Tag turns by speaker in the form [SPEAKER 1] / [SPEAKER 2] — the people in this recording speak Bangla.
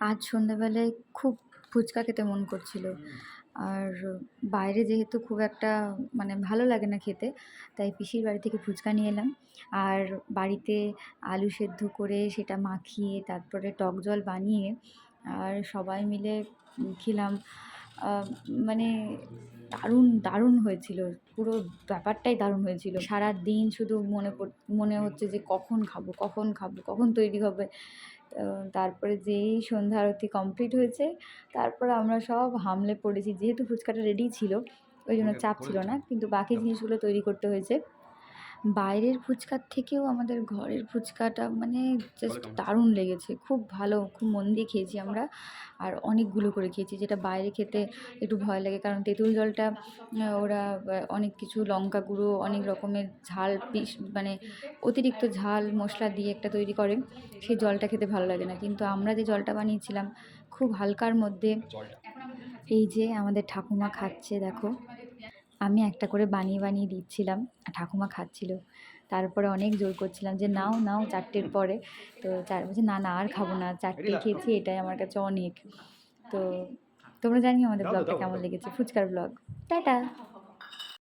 [SPEAKER 1] আজ সন্ধ্যাবেলায় খুব ফুচকা খেতে মন করছিল। আর বাইরে যেহেতু খুব একটা মানে ভালো লাগে না খেতে, তাই পিসির বাড়ি থেকে ফুচকা নিয়ে এলাম। আর বাড়িতে আলু সেদ্ধ করে সেটা মাখিয়ে তারপরে টক জল বানিয়ে আর সবাই মিলে খেলাম। মানে দারুণ দারুণ হয়েছিল। পুরো ব্যাপারটাই দারুণ হয়েছিল। সারা দিন শুধু মনে মনে হচ্ছে যে কখন খাব কখন খাব, কখন তৈরি হবে তারপরে যেই সন্ধ্যা আরতি কমপ্লিট হয়েছে তারপর আমরা সব হামলে পড়েছি যেহেতু ফুচকাটা রেডি ছিল ওই জন্য চাপ ছিল না কিন্তু বাকি জিনিসগুলো তৈরি করতে হয়েছে। বাইরের ফুচকার থেকেও আমাদের ঘরের ফুচকাটা মানে জাস্ট দারুণ লেগেছে। খুব ভালো খুব মন দিয়ে খেয়েছি আমরা। আর অনেকগুলো করে খেয়েছি যেটা বাইরে খেতে একটু ভয় লাগে। কারণ তেঁতুল জলটা ওরা অনেক কিছু লঙ্কা গুঁড়ো অনেক রকমের ঝাল পিস মানে অতিরিক্ত ঝাল মশলা দিয়ে একটা তৈরি করে। সেই জলটা খেতে ভালো লাগে না। কিন্তু আমরা যে জলটা বানিয়েছিলাম খুব হালকার মধ্যে এই যে আমাদের ঠাকুমা খাচ্ছে দেখো। আমি একটা করে বানিয়ে বানিয়ে দিচ্ছিলাম ঠাকুমা খাচ্ছিল। তারপরে অনেক জোর করছিলাম যে নাও নাও চারটের পরে। তো চার বলছে না না আর খাব না চারটে খেয়েছি এটাই আমার কাছে অনেক। তো তোমরা জানি আমাদের ব্লগটা কেমন লেগেছে ফুচকার ব্লগ। টাটা।